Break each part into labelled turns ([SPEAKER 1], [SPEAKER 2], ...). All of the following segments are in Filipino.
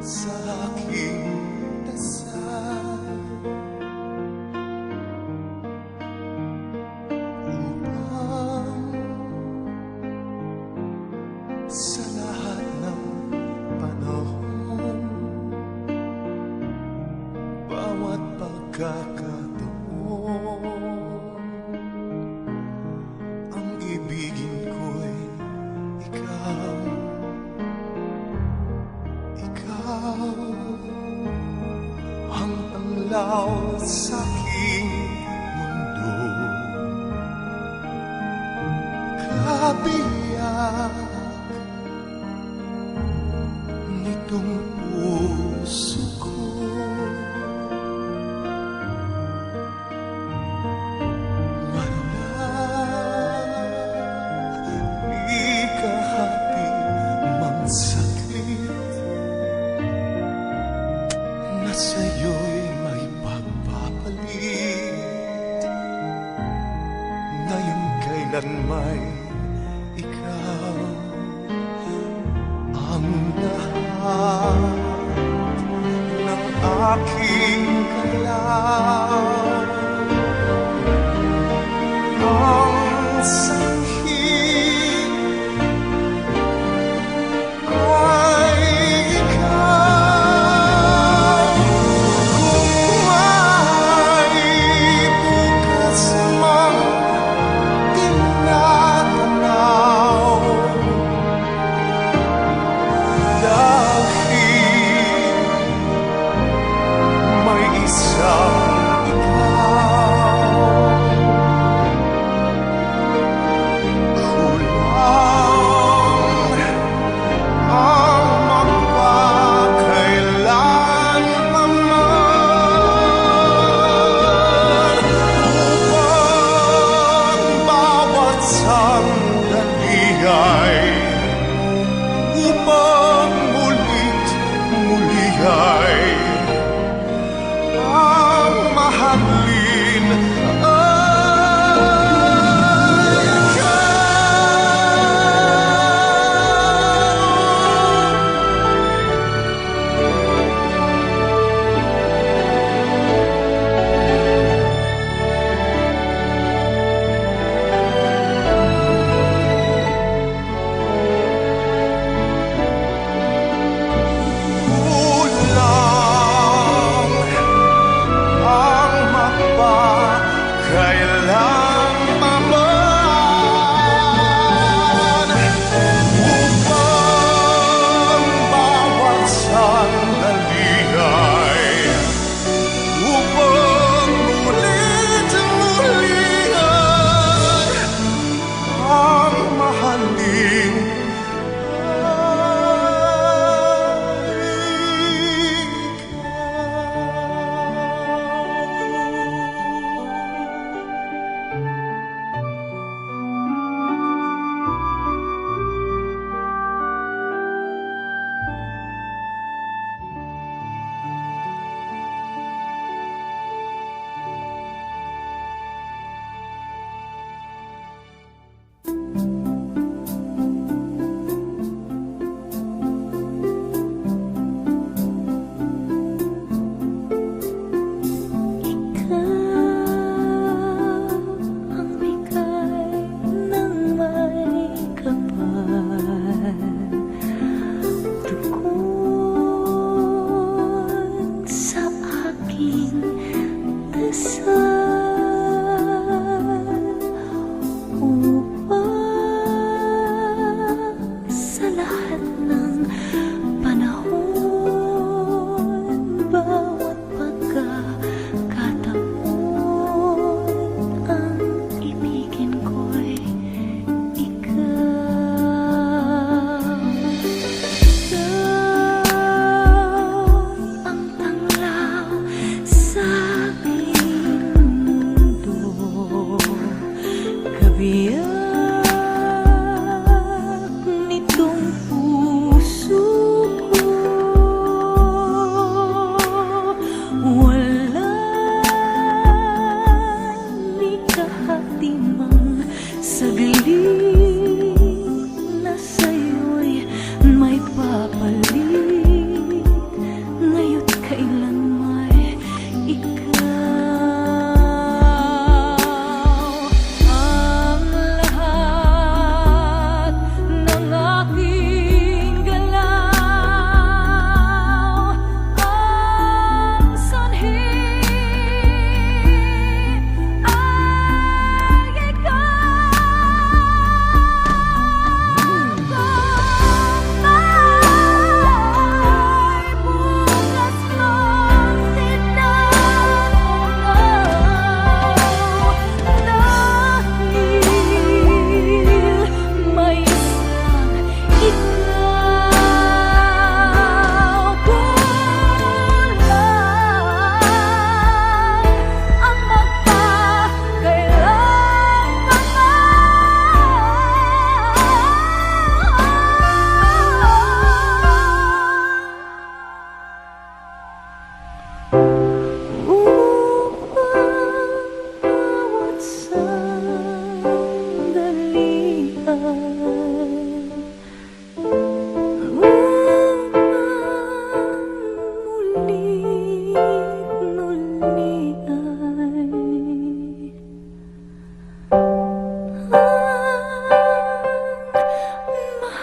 [SPEAKER 1] sa aking dasal. Upang sa panahon bawat calça que mandou cabear me. May ikaw Ang lahat ng aking
[SPEAKER 2] means.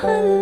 [SPEAKER 2] 恨